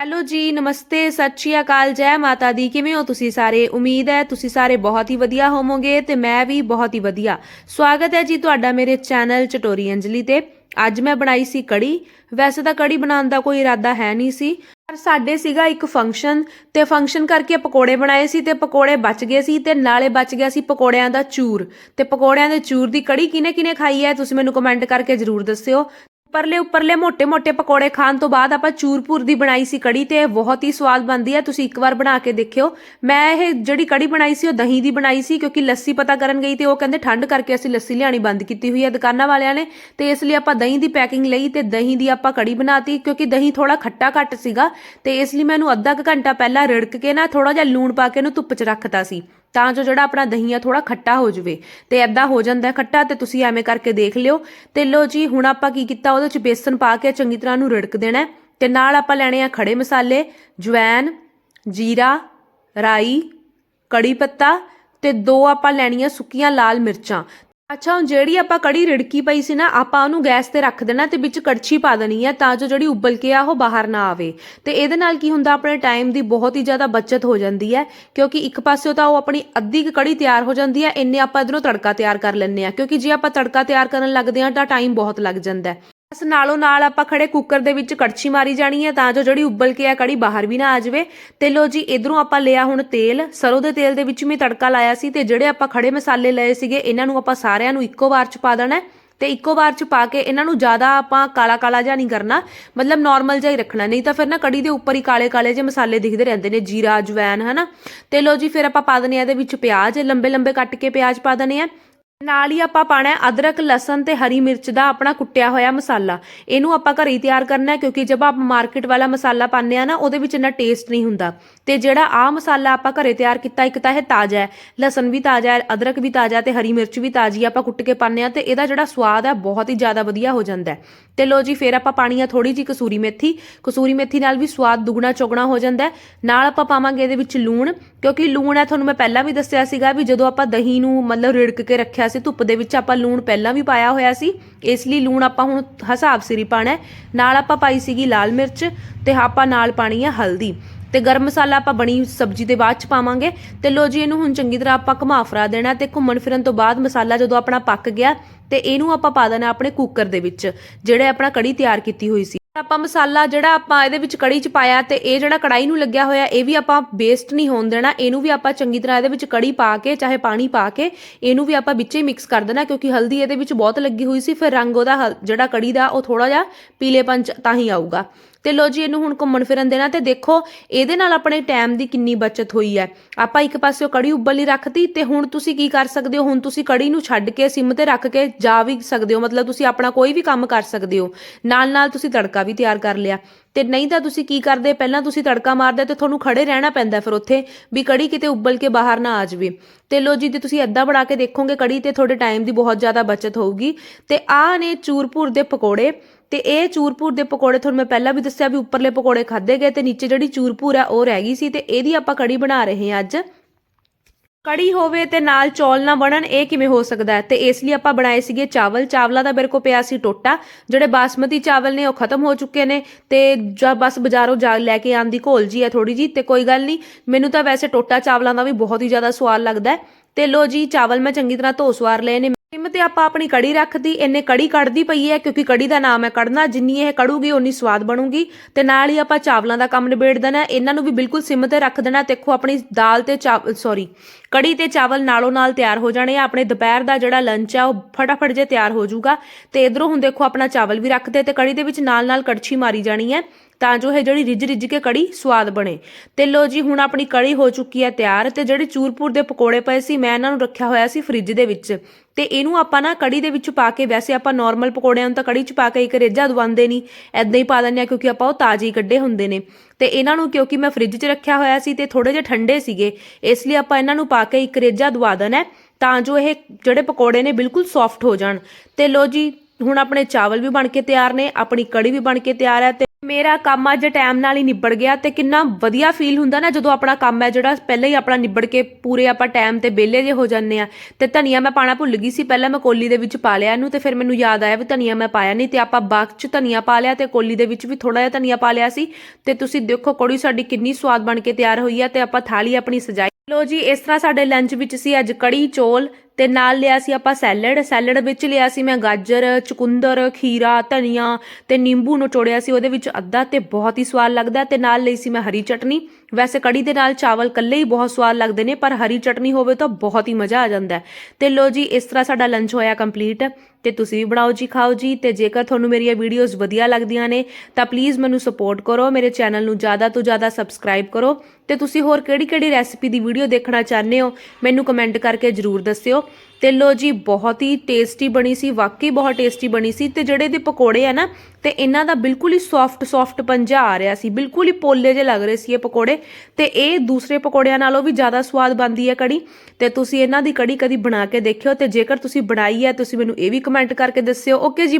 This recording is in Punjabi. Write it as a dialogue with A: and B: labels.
A: ਹੈਲੋ ਜੀ, ਨਮਸਤੇ, ਸਤਿ ਸ਼੍ਰੀ ਅਕਾਲ, ਜੈ ਮਾਤਾ ਦੀ। ਕਿਵੇਂ ਹੋ ਤੁਸੀਂ ਸਾਰੇ? ਉਮੀਦ ਹੈ ਤੁਸੀਂ ਸਾਰੇ ਬਹੁਤ ਹੀ ਵਧੀਆ ਹੋਵੋਗੇ ਤੇ ਮੈਂ ਵੀ ਬਹੁਤ ਹੀ ਵਧੀਆ। ਸਵਾਗਤ ਹੈ ਜੀ ਤੁਹਾਡਾ ਮੇਰੇ ਚੈਨਲ ਚਟੋਰੀ ਅੰਜਲੀ ਤੇ। ਅੱਜ ਮੈਂ ਬਣਾਈ ਸੀ ਕੜੀ। ਵੈਸੇ ਤਾਂ ਕੜੀ ਬਣਾਉਣ ਦਾ ਕੋਈ ਇਰਾਦਾ ਹੈ ਨਹੀਂ ਸੀ, ਪਰ ਸਾਡੇ ਸੀਗਾ ਇੱਕ ਫੰਕਸ਼ਨ ਤੇ ਫੰਕਸ਼ਨ ਕਰਕੇ ਪਕੌੜੇ ਬਣਾਏ ਸੀ ਤੇ ਪਕੌੜੇ ਬਚ ਗਏ ਸੀ ਤੇ ਨਾਲੇ ਬਚ ਗਿਆ ਸੀ ਪਕੌੜਿਆਂ ਦਾ ਚੂਰ। ਤੇ ਪਕੌੜਿਆਂ ਦੇ ਚੂਰ ਦੀ ਕੜੀ ਕਿਨੇ ਕਿਨੇ ਖਾਈ ਹੈ? ਤੁਸੀਂ ਮੈਨੂੰ ਕਮੈਂਟ ਕਰਕੇ ਜਰੂਰ ਦੱਸਿਓ। ਉੱਪਰਲੇ ਉੱਪਰਲੇ ਮੋٹے-ਮੋٹੇ ਪਕੌੜੇ ਖਾਣ ਤੋਂ ਬਾਅਦ ਆਪਾਂ ਚੂਰਪੂਰ ਦੀ ਬਣਾਈ ਸੀ ਕੜੀ ਤੇ ਇਹ ਬਹੁਤ ਹੀ ਸਵਾਦ ਬਣਦੀ ਹੈ। ਤੁਸੀਂ ਇੱਕ ਵਾਰ ਬਣਾ ਕੇ ਦੇਖਿਓ। ਮੈਂ ਇਹ ਜਿਹੜੀ ਕੜੀ ਬਣਾਈ ਸੀ, ਉਹ ਦਹੀਂ ਦੀ ਬਣਾਈ ਸੀ, ਕਿਉਂਕਿ ਲੱਸੀ ਪਤਾ ਕਰਨ ਗਈ ਤੇ ਉਹ ਕਹਿੰਦੇ ਠੰਡ ਕਰਕੇ ਅਸੀਂ ਲੱਸੀ ਲਿਆਣੀ ਬੰਦ ਕੀਤੀ ਹੋਈ ਹੈ ਦੁਕਾਨਾਂ ਵਾਲਿਆਂ ਨੇ। ਤੇ ਇਸ ਲਈ ਆਪਾਂ ਦਹੀਂ ਦੀ ਪੈਕਿੰਗ ਲਈ ਤੇ ਦਹੀਂ ਦੀ ਆਪਾਂ ਕੜੀ ਬਣਾਤੀ, ਕਿਉਂਕਿ ਦਹੀਂ ਥੋੜਾ ਖੱਟਾ ਘੱਟ ਸੀਗਾ। ਤੇ ਇਸ ਲਈ ਮੈਂ ਮੈਨੂੰ ਅੱਧਾ ਘੰਟਾ ਪਹਿਲਾਂ ਰਿੜਕ ਕੇ ਨਾ ਥੋੜਾ ਜਿਹਾ ਲੂਣ ਪਾ ਕੇ ਇਹਨੂੰ ਧੁੱਪ 'ਚ ਰੱਖਤਾ ਸੀ। ਤਾਂ ਜੋ ਜਿਹੜਾ ਆਪਣਾ ਦਹੀਂ ਆ ਥੋੜਾ ਖੱਟਾ ਹੋ ਜਵੇ ਤੇ ਐਦਾਂ ਹੋ ਜਾਂਦਾ ਖੱਟਾ ਤੇ ਤੁਸੀਂ ਐਵੇਂ ਕਰਕੇ ਦੇਖ ਲਿਓ। ਤੇ ਲੋ ਜੀ, ਹੁਣ ਆਪਾਂ ਕੀ ਕੀਤਾ, ਉਹਦੇ ਚ ਬੇਸਨ ਪਾ ਕੇ ਚੰਗੀ ਤਰ੍ਹਾਂ ਨੂੰ ਰਿੜਕ ਦੇਣਾ ਹੈ। ਤੇ ਨਾਲ ਆਪਾਂ ਲੈਣੇ ਆ ਖੜੇ ਮਸਾਲੇ ਜਵੈਨ ਜੀਰਾ, ਰਾਈ ਕੜੀ ਪੱਤਾ ਤੇ ਦੋ ਆਪਾਂ ਲੈਣੀਆਂ ਸੁੱਕੀਆਂ ਲਾਲ ਮਿਰਚਾਂ। ਅੱਛਾ, ਹੁਣ ਜਿਹੜੀ ਆਪਾਂ ਕੜੀ ਰਿੜਕੀ ਪਈ ਸੀ ਨਾ, ਆਪਾਂ ਉਹਨੂੰ ਗੈਸ ਤੇ ਰੱਖ ਦੇਣਾ ਤੇ ਵਿੱਚ ਕੜਛੀ ਪਾ ਦੇਣੀ ਹੈ ਤਾਂ ਜੋ ਜਿਹੜੀ ਉਬਲ ਕੇ ਆ ਉਹ ਬਾਹਰ ਨਾ ਆਵੇ। ਤੇ ਇਹਦੇ ਨਾਲ ਕੀ ਹੁੰਦਾ, ਆਪਣੇ ਟਾਈਮ ਦੀ ਬਹੁਤ ਹੀ ਜ਼ਿਆਦਾ ਬਚਤ ਹੋ ਜਾਂਦੀ ਹੈ, ਕਿਉਂਕਿ ਇੱਕ ਪਾਸਿਓਂ ਤਾਂ ਉਹ ਆਪਣੀ ਅੱਧੀ ਕੁ ਕੜੀ ਤਿਆਰ ਹੋ ਜਾਂਦੀ ਹੈ, ਇੰਨੇ ਆਪਾਂ ਇਧਰੋਂ ਤੜਕਾ ਤਿਆਰ ਕਰ ਲੈਂਦੇ ਆ ਕਿਉਂਕਿ ਜੇ ਆਪਾਂ ਤੜਕਾ ਤਿਆਰ ਕਰਨ ਲੱਗਦੇ ਆ ਤਾਂ ਟਾਈਮ ਬਹੁਤ ਲੱਗ ਜਾਂਦਾ ਹੈ ਬਸ ਨਾਲੋਂ ਨਾਲ ਆਪਾਂ ਖੜੇ ਕੁੱਕਰ ਦੇ ਵਿੱਚ ਕੜਛੀ ਮਾਰੀ ਜਾਣੀ ਹੈ, ਤਾਂ ਜੋ ਜਿਹੜੀ ਉਬਲ ਕੇ ਆ ਕੜੀ ਬਾਹਰ ਵੀ ਨਾ ਆ ਜਾਵੇ। ਤੇ ਲੋ ਜੀ, ਇਧਰੋਂ ਆਪਾਂ ਲਿਆ ਹੁਣ ਤੇਲ। ਸਰੋਂ ਦੇ ਤੇਲ ਦੇ ਵਿੱਚ ਵੀ ਤੜਕਾ ਲਾਇਆ ਸੀ ਤੇ ਜਿਹੜੇ ਆਪਾਂ ਖੜੇ ਮਸਾਲੇ ਲਏ ਸੀਗੇ, ਇਹਨਾਂ ਨੂੰ ਆਪਾਂ ਸਾਰਿਆਂ ਨੂੰ ਇੱਕੋ ਵਾਰ ਚ ਪਾ ਦੇਣਾ ਤੇ ਇੱਕੋ ਵਾਰ ਚ ਪਾ ਕੇ ਇਹਨਾਂ ਨੂੰ ਜ਼ਿਆਦਾ ਆਪਾਂ ਕਾਲਾ ਕਾਲਾ ਜਿਹਾ ਨਹੀਂ ਕਰਨਾ, ਮਤਲਬ ਨਾਰਮਲ ਜਿਹਾ ਹੀ ਰੱਖਣਾ। ਨਹੀਂ ਤਾਂ ਫਿਰ ਨਾ ਕੜੀ ਦੇ ਉੱਪਰ ਹੀ ਕਾਲੇ ਕਾਲੇ ਜਿਹੇ ਮਸਾਲੇ ਦਿਖਦੇ ਰਹਿੰਦੇ ਨੇ, ਜੀਰਾ ਜਵੈਨ ਹਨਾ। ਤੇ ਲੋ ਜੀ, ਫਿਰ ਆਪਾਂ ਪਾ ਦਨੇ ਆ ਇਹਦੇ ਵਿੱਚ ਪਿਆਜ਼ ਲੰਬੇ ਲੰਬੇ ਕੱਟ ਕੇ ਪਿਆਜ਼ ਪਾ ਦਨੇ ਆ ਨਾਲ ਹੀ ਆਪਾਂ ਪਾਣਾ ਹੈ ਅਦਰਕ, ਲਸਣ ਤੇ ਹਰੀ ਮਿਰਚ ਦਾ ਆਪਣਾ ਕੁੱਟਿਆ ਹੋਇਆ ਮਸਾਲਾ। ਇਹਨੂੰ ਆਪਾਂ ਘਰੇ ਹੀ ਤਿਆਰ ਕਰਨਾ ਹੈ ਕਿਉਂਕਿ ਜਦ ਆਪਾਂ ਮਾਰਕੀਟ ਵਾਲਾ ਮਸਾਲਾ ਪਾਉਂਦੇ ਆ ਨਾ, ਉਹਦੇ ਵਿੱਚ ਇੰਨਾ ਟੇਸਟ ਨਹੀਂ ਹੁੰਦਾ। ਤੇ ਜਿਹੜਾ ਆ ਮਸਾਲਾ ਆਪਾਂ ਘਰੇ ਤਿਆਰ ਕੀਤਾ, ਇੱਕ ਤਾਂ ਇਹ ਤਾਜ਼ਾ ਹੈ। ਲਸਣ ਵੀ ਤਾਜ਼ਾ ਹੈ, ਅਦਰਕ ਵੀ ਤਾਜ਼ਾ ਤੇ ਹਰੀ ਮਿਰਚ ਵੀ ਤਾਜ਼ੀ ਆਪਾਂ ਕੁੱਟ ਕੇ ਪਾਉਂਦੇ ਆ ਤੇ ਇਹਦਾ ਜਿਹੜਾ ਸਵਾਦ ਹੈ, ਬਹੁਤ ਹੀ ਜ਼ਿਆਦਾ ਵਧੀਆ ਹੋ ਜਾਂਦਾ ਹੈ। ਤੇ ਲੋ ਜੀ, ਫਿਰ ਆਪਾਂ ਪਾਣੀ ਆ ਥੋੜੀ ਜੀ ਕਸੂਰੀ ਮੇਥੀ। ਕਸੂਰੀ ਮੇਥੀ ਨਾਲ ਵੀ ਸਵਾਦ ਦੁੱਗਣਾ ਚੌਗਣਾ ਹੋ ਜਾਂਦਾ ਨਾਲ ਆਪਾਂ ਪਾਵਾਂਗੇ ਇਹਦੇ ਵਿੱਚ ਲੂਣ, ਕਿਉਂਕਿ ਲੂਣ ਹੈ, ਤੁਹਾਨੂੰ ਮੈਂ ਪਹਿਲਾਂ ਵੀ ਦੱਸਿਆ ਸੀਗਾ ਵੀ ਜਦੋਂ ਆਪਾਂ ਦਹੀਂ ਨੂੰ ਮਤਲਬ ਰਿੜਕ ਕੇ ਰੱਖਿਆ ਸੀ, ਧੁੱਪ ਦੇ ਵਿੱਚ ਆਪਾਂ ਲੂਣ ਪਹਿਲਾਂ ਵੀ ਪਾਇਆ ਹੋਇਆ ਸੀ, ਇਸ ਲਈ ਲੂਣ ਆਪਾਂ ਹੁਣ ਹਿਸਾਬ ਸਿਰ ਹੀ। ਪਾਣਾ ਨਾਲ ਆਪਾਂ ਪਾਈ ਸੀਗੀ ਲਾਲ ਮਿਰਚ ਤੇ ਆਪਾਂ ਨਾਲ ਪਾਣੀ ਹੈ ਹਲਦੀ। ਤੇ ਗਰਮ ਮਸਾਲਾ ਆਪਾਂ ਬਣੀ ਸਬਜ਼ੀ ਦੇ ਬਾਅਦ ਚ ਪਾਵਾਂਗੇ। ਤੇ ਲੋ ਜੀ, ਇਹਨੂੰ ਹੁਣ ਚੰਗੀ ਤਰ੍ਹਾਂ ਆਪਾਂ ਘੁਮਾ ਫਰਾ ਦੇਣਾ ਤੇ ਘੁੰਮਣ ਫਿਰਨ ਤੋਂ ਬਾਅਦ ਮਸਾਲਾ ਜਦੋਂ ਆਪਣਾ ਪੱਕ ਗਿਆ ਤੇ ਇਹਨੂੰ ਆਪਾਂ ਪਾ ਦੇਣਾ ਆਪਣੇ ਕੁੱਕਰ ਦੇ ਵਿੱਚ, ਜਿਹੜੇ ਆਪਣਾ ਕੜੀ ਤਿਆਰ ਕੀਤੀ ਹੋਈ ਸੀ। ਆਪਾਂ ਮਸਾਲਾ ਜਿਹੜਾ ਆਪਾਂ ਇਹਦੇ ਵਿੱਚ ਕੜੀ ਚ ਪਾਇਆ ਤੇ ਇਹ ਜਿਹੜਾ ਕੜਾਈ ਨੂੰ ਲੱਗਿਆ ਹੋਇਆ, ਇਹ ਵੀ ਆਪਾਂ ਵੇਸਟ ਨਹੀਂ ਹੋਣ ਦੇਣਾ। ਇਹਨੂੰ ਵੀ ਆਪਾਂ ਚੰਗੀ ਤਰ੍ਹਾਂ ਇਹਦੇ ਵਿੱਚ ਕੜੀ ਪਾ ਕੇ, ਚਾਹੇ ਪਾਣੀ ਪਾ ਕੇ, ਇਹਨੂੰ ਵੀ ਆਪਾਂ ਵਿੱਚੇ ਮਿਕਸ ਕਰ ਦੇਣਾ, ਕਿਉਂਕਿ ਹਲਦੀ ਇਹਦੇ ਵਿੱਚ ਬਹੁਤ ਲੱਗੀ ਹੋਈ ਸੀ, ਫਿਰ ਰੰਗ ਉਹਦਾ ਜਿਹੜਾ ਕੜੀ ਦਾ ਉਹ ਥੋੜਾ ਜਿਹਾ ਪੀਲੇਪਨ ਤਾਂ ਹੀ ਆਊਗਾ। ਤੇ ਲੋ ਜੀ, ਇਹਨੂੰ ਹੁਣ ਘੁੰਮਣ ਫਿਰਨ ਦੇਣਾ ਤੇ ਦੇਖੋ, ਇਹਦੇ ਨਾਲ ਆਪਣੇ ਟਾਈਮ ਦੀ ਕਿੰਨੀ ਬਚਤ ਹੋਈ ਹੈ। ਆਪਾਂ ਇੱਕ ਪਾਸਿਓ ਕੜੀ ਉਬਲੀ ਰੱਖਤੀ ਤੇ ਹੁਣ ਤੁਸੀਂ ਕੀ ਕਰ ਸਕਦੇ ਹੋ? ਹੁਣ ਤੁਸੀਂ ਕੜੀ ਨੂੰ ਛੱਡ ਕੇ, ਸਿਮ ਤੇ ਰੱਖ ਕੇ ਜਾ ਵੀ ਸਕਦੇ ਹੋ। ਮਤਲਬ ਤੁਸੀਂ ਆਪਣਾ ਕੋਈ ਵੀ ਕੰਮ ਕਰ ਸਕਦੇ ਹੋ। ਨਾਲ ਨਾਲ ਤੁਸੀਂ ਤੜਕਾ ਵੀ ਤਿਆਰ ਕਰ ਲਿਆ। ਤੇ ਨਹੀਂ ਤਾਂ ਤੁਸੀਂ ਕੀ ਕਰਦੇ? ਪਹਿਲਾਂ ਤੁਸੀਂ ਤੜਕਾ ਮਾਰਦੇ ਤੇ ਤੁਹਾਨੂੰ ਖੜੇ ਰਹਿਣਾ ਪੈਂਦਾ ਫਿਰ ਉੱਥੇ ਵੀ ਕੜੀ ਕਿਤੇ ਉੱਬਲ ਕੇ ਬਾਹਰ ਨਾ ਆ ਜਾਵੇ। ਤੇ ਲੋ ਜੀ, ਜੇ ਤੁਸੀਂ ਐਦਾਂ ਬਣਾ ਕੇ ਦੇਖੋਗੇ, ਕੜੀ ਤੇ ਤੁਹਾਡੇ ਟਾਈਮ ਦੀ ਬਹੁਤ ਜ਼ਿਆਦਾ ਬਚਤ ਹੋਊਗੀ। ਤੇ ਆਹ ਨੇ ਚੂਰਪੁਰ ਦੇ ਪਕੌੜੇ। ਤੇ ਇਹ ਚੂਰਪੂਰ ਦੇ ਪਕੌੜੇ ਤੁਹਾਨੂੰ ਮੈਂ ਪਹਿਲਾਂ ਵੀ ਦੱਸਿਆ ਵੀ ਉੱਪਰਲੇ ਪਕੌੜੇ ਖਾਦੇ ਗਏ ਤੇ ਨੀਚੇ ਜਿਹੜੀ ਚੂਰਪੁਰ ਆ, ਉਹ ਰਹਿ ਗਈ ਸੀ ਤੇ ਇਹਦੀ ਆਪਾਂ ਕੜੀ ਬਣਾ ਰਹੇ ਹਾਂ ਅੱਜ। ਕੜੀ ਹੋਵੇ ਤੇ ਨਾਲ ਚੌਲ ਨਾ ਬਣਨ, ਇਹ ਕਿਵੇਂ ਹੋ ਸਕਦਾ ਹੈ? ਤੇ ਇਸ ਲਈ ਆਪਾਂ ਬਣਾਏ ਸੀਗੇ ਚਾਵਲ। ਚਾਵਲਾਂ ਦਾ ਮੇਰੇ ਕੋ ਪਿਆ ਸੀ ਟੋਟਾ। ਜਿਹੜੇ ਬਾਸਮਤੀ ਚਾਵਲ ਨੇ, ਉਹ ਖਤਮ ਹੋ ਚੁੱਕੇ ਨੇ ਤੇ ਜਾਂ ਬਸ ਬਾਜ਼ਾਰੋਂ ਜਾ ਲੈ ਕੇ ਆਂਦੀ ਘੋਲ ਜੀ ਹੈ ਥੋੜੀ ਜੀ ਤੇ ਕੋਈ ਗੱਲ ਨਹੀਂ। ਮੈਨੂੰ ਤਾਂ ਵੈਸੇ ਟੋਟਾ ਚਾਵਲਾਂ ਦਾ ਵੀ ਬਹੁਤ ਹੀ ਜ਼ਿਆਦਾ ਸਵਾਦ ਲੱਗਦਾ ਹੈ। ਤੇ ਲੋ ਜੀ, ਚਾਵਲ ਮੈਂ ਚੰਗੀ ਤਰ੍ਹਾਂ ਧੋ ਸਵਾਰ ਲਏ ਨੇ। ਸਿਮ ਤੇ ਆਪਾਂ ਆਪਣੀ ਕੜੀ ਰੱਖਦੀ, ਇੰਨੇ ਕੜੀ ਕੱਢਦੀ ਪਈ ਹੈ ਕਿਉਂਕਿ ਕੜੀ ਦਾ ਨਾਮ ਹੈ ਕੜਨਾ ਜਿੰਨੀ ਇਹ ਕੜੂਗੀ ਉਨੀ ਸਵਾਦ ਬਣੂਗੀ। ਤੇ ਨਾਲ ਹੀ ਆਪਾਂ ਚਾਵਲਾਂ ਦਾ ਕੰਮ ਨਿਬੇੜ ਦੇਣਾ, ਇਹਨਾਂ ਨੂੰ ਵੀ ਬਿਲਕੁਲ ਸਿਮ ਤੇ ਰੱਖ ਦੇਣਾ। ਦੇਖੋ, ਆਪਣੀ ਦਾਲ ਤੇ ਚਾਵਲ ਸੌਰੀ ਕੜੀ ਤੇ ਚਾਵਲ ਨਾਲੋਂ ਨਾਲ ਤਿਆਰ ਹੋ ਜਾਣੇ ਆ। ਆਪਣੇ ਦੁਪਹਿਰ ਦਾ ਜਿਹੜਾ ਲੰਚ ਆ, ਉਹ ਫਟਾਫਟ ਜੇ ਤਿਆਰ ਹੋ ਜਾਊਗਾ। ਤੇ ਇਧਰੋਂ ਹੁਣ ਦੇਖੋ, ਆਪਣਾ ਚਾਵਲ ਵੀ ਰੱਖਦੇ ਤੇ ਕੜੀ ਦੇ ਵਿੱਚ ਨਾਲ ਨਾਲ ਕੜਛੀ ਮਾਰੀ ਜਾਣੀ ਹੈ। ਤਾਂ ਜੋ ਇਹ ਜਿਹੜੀ ਰਿੱਝ ਰਿੱਝ ਕੇ ਕੜੀ ਸਵਾਦ ਬਣੇ। ਤੇ ਲੋ ਜੀ, ਹੁਣ ਆਪਣੀ ਕੜੀ ਹੋ ਚੁੱਕੀ ਹੈ ਤਿਆਰ ਤੇ ਜਿਹੜੇ ਚੂਰਪੁਰ ਦੇ ਪਕੌੜੇ ਪਏ ਸੀ, ਮੈਂ ਇਹਨਾਂ ਨੂੰ ਰੱਖਿਆ ਹੋਇਆ ਸੀ ਫ੍ਰਿਜ ਦੇ ਵਿੱਚ। ਤੇ ਇਹਨੂੰ ਆਪਾਂ ਨਾ ਕੜੀ ਦੇ ਵਿੱਚ ਪਾ ਕੇ, ਵੈਸੇ ਆਪਾਂ ਨਾਰਮਲ ਪਕੌੜਿਆਂ ਨੂੰ ਤਾਂ ਕੜੀ ਚ ਪਾ ਕੇ ਇੱਕ ਰੇਜਾ ਦਵਾਉਂਦੇ ਨਹੀਂ ਐਦਾਂ ਹੀ ਪਾ ਦਿੰਦੇ ਆ ਕਿਉਂਕਿ ਆਪਾਂ ਉਹ ਤਾਜ਼ੇ ਹੀ ਕੱਢੇ ਹੁੰਦੇ ਨੇ। ਤੇ ਇਹਨਾਂ ਨੂੰ ਕਿਉਂਕਿ ਮੈਂ ਫ੍ਰਿਜ 'ਚ ਰੱਖਿਆ ਹੋਇਆ ਸੀ ਤੇ ਥੋੜੇ ਜਿਹੇ ਠੰਡੇ ਸੀਗੇ, ਇਸ ਲਈ ਆਪਾਂ ਇਹਨਾਂ ਨੂੰ ਪਾ ਕੇ ਇੱਕ ਰੇਜਾ ਦਵਾ ਦੇਣਾ ਤਾਂ ਜੋ ਇਹ ਜਿਹੜੇ ਪਕੌੜੇ ਨੇ ਬਿਲਕੁਲ ਸੌਫਟ ਹੋ ਜਾਣ। ਤੇ ਲੋ ਜੀ, ਹੁਣ ਆਪਣੇ ਚਾਵਲ ਵੀ ਬਣ ਕੇ ਤਿਆਰ ਨੇ, ਆਪਣੀ ਕੜੀ ਵੀ ਬਣ ਕੇ ਤਿਆਰ ਹੈ ਤੇ ਮੇਰਾ ਕੰਮ ਅੱਜ ਟਾਈਮ ਨਾਲ ਹੀ ਨਿਬੜ ਗਿਆ ਤੇ ਕਿੰਨਾ ਵਧੀਆ ਫੀਲ ਹੁੰਦਾ ਨਾ ਜਦੋਂ ਆਪਣਾ ਕੰਮ ਹੈ ਜਿਹੜਾ ਪਹਿਲਾਂ ਹੀ ਆਪਣਾ ਨਿਬੜ ਕੇ ਪੂਰੇ ਆਪਾਂ ਟਾਈਮ ਤੇ ਵਿਹਲੇ ਜੇ ਹੋ ਜਾਂਦੇ ਆ ਤੇ ਧਨੀਆ ਮੈਂ ਪਾਣਾ ਭੁੱਲ ਗਈ ਸੀ, ਪਹਿਲਾਂ ਮੈਂ ਕੋਲੀ ਦੇ ਵਿੱਚ ਪਾ ਲਿਆ ਇਹਨੂੰ ਤੇ ਫਿਰ ਮੈਨੂੰ ਯਾਦ ਆਇਆ ਵੀ ਧਨੀਆ ਮੈਂ ਪਾਇਆ ਨਹੀਂ ਤੇ ਆਪਾਂ ਬਾਗ 'ਚ ਧਨੀਆ ਪਾ ਲਿਆ ਤੇ ਕੋਲੀ ਦੇ ਵਿੱਚ ਵੀ ਥੋੜਾ ਜਿਹਾ ਧਨੀਆ ਪਾ ਲਿਆ ਸੀ ਤੇ ਤੁਸੀਂ ਦੇਖੋ ਕੜੀ ਸਾਡੀ ਕਿੰਨੀ ਸਵਾਦ ਬਣ ਕੇ ਤਿਆਰ ਹੋਈ ਆ ਤੇ ਆਪਾਂ ਥਾਲੀ ਆਪਣੀ ਸਜਾਈ। ਲੋ ਜੀ, ਇਸ ਤਰ੍ਹਾਂ ਸਾਡੇ ਲੰਚ ਵਿੱਚ ਸੀ ਅੱਜ ਕੜੀ, ਚੋਲ ਤੇ ਨਾਲ ਲਿਆ ਸੀ ਆਪਾਂ ਸੈਲਡ। ਸੈਲਡ ਵਿੱਚ ਲਿਆ ਸੀ ਮੈਂ ਗਾਜਰ, ਚੁਕੰਦਰ, ਖੀਰਾ, ਧਨੀਆ ਤੇ ਨਿੰਬੂ ਨਿਚੋੜਿਆ ਸੀ। ਉਹਦੇ ਵਿੱਚ ਅੱਧਾ ਤੇ ਬਹੁਤ ਹੀ ਸਵਾਦ ਲੱਗਦਾ ਤੇ ਨਾਲ ਲਈ ਸੀ ਮੈਂ ਹਰੀ ਚਟਨੀ। ਵੈਸੇ ਕੜੀ ਦੇ ਨਾਲ ਚਾਵਲ ਕੱਲੇ ਹੀ ਬਹੁਤ ਸਵਾਦ ਲੱਗਦੇ ਨੇ, ਪਰ ਹਰੀ ਚਟਨੀ ਹੋਵੇ ਤਾਂ ਬਹੁਤ ਹੀ ਮਜ਼ਾ ਆ ਜਾਂਦਾ ਹੈ। ਤੇ ਲੋ ਜੀ, ਇਸ ਤਰ੍ਹਾਂ ਸਾਡਾ ਲੰਚ ਹੋਇਆ ਕੰਪਲੀਟ ਤੇ ਤੁਸੀਂ ਵੀ ਬਣਾਓ ਜੀ, ਖਾਓ ਜੀ। ਤੇ ਜੇਕਰ ਤੁਹਾਨੂੰ ਮੇਰੀਆਂ ਵੀਡੀਓਜ਼ ਵਧੀਆ ਲੱਗਦੀਆਂ ਨੇ, ਤਾਂ ਪਲੀਜ਼ ਮੈਨੂੰ ਸਪੋਰਟ ਕਰੋ। ਮੇਰੇ ਚੈਨਲ ਨੂੰ ਜ਼ਿਆਦਾ ਤੋਂ ਜ਼ਿਆਦਾ ਸਬਸਕ੍ਰਾਈਬ ਕਰੋ। ਤੇ ਤੁਸੀਂ ਹੋਰ ਕਿਹੜੀ-ਕਿਹੜੀ ਰੈਸਿਪੀ ਦੀ ਵੀਡੀਓ ਦੇਖਣਾ ਚਾਹੁੰਦੇ ਹੋ, ਮੈਨੂੰ ਕਮੈਂਟ ਕਰਕੇ ਜਰੂਰ ਦੱਸਿਓ। ਤੇ ਲੋ ਜੀ, ਬਹੁਤ ਹੀ ਟੇਸਟੀ ਬਣੀ ਸੀ, ਵਾਕਈ ਬਹੁਤ ਟੇਸਟੀ ਬਣੀ ਸੀ ਤੇ ਜਿਹੜੇ ਦੇ ਪਕੌੜੇ ਆ ਨਾ, ਤੇ ਇਹਨਾਂ ਦਾ ਬਿਲਕੁਲ ਹੀ ਸੌਫਟ ਸੌਫਟ ਪੰਜਾ ਆ ਰਿਹਾ ਸੀ, ਬਿਲਕੁਲ ਹੀ ਪੋਲੇ ਜਿਹੇ ਲੱਗ ਰਹੇ ਸੀ ਇਹ ਪਕੌੜੇ ਤੇ ਇਹ ਦੂਸਰੇ ਪਕੌੜਿਆਂ ਨਾਲੋਂ ਵੀ ਜ਼ਿਆਦਾ ਸਵਾਦ ਬਣਦੀ ਹੈ ਕੜੀ ਤੇ ਤੁਸੀਂ ਇਹਨਾਂ ਦੀ ਕੜੀ ਕਦੀ ਬਣਾ ਕੇ ਦੇਖਿਓ ਤੇ ਜੇਕਰ ਤੁਸੀਂ ਬਣਾਈ ਹੈ ਤੁਸੀਂ ਮੈਨੂੰ ਇਹ ਵੀ ਕਮੈਂਟ ਕਰਕੇ ਦੱਸਿਓ। ਓਕੇ ਜੀ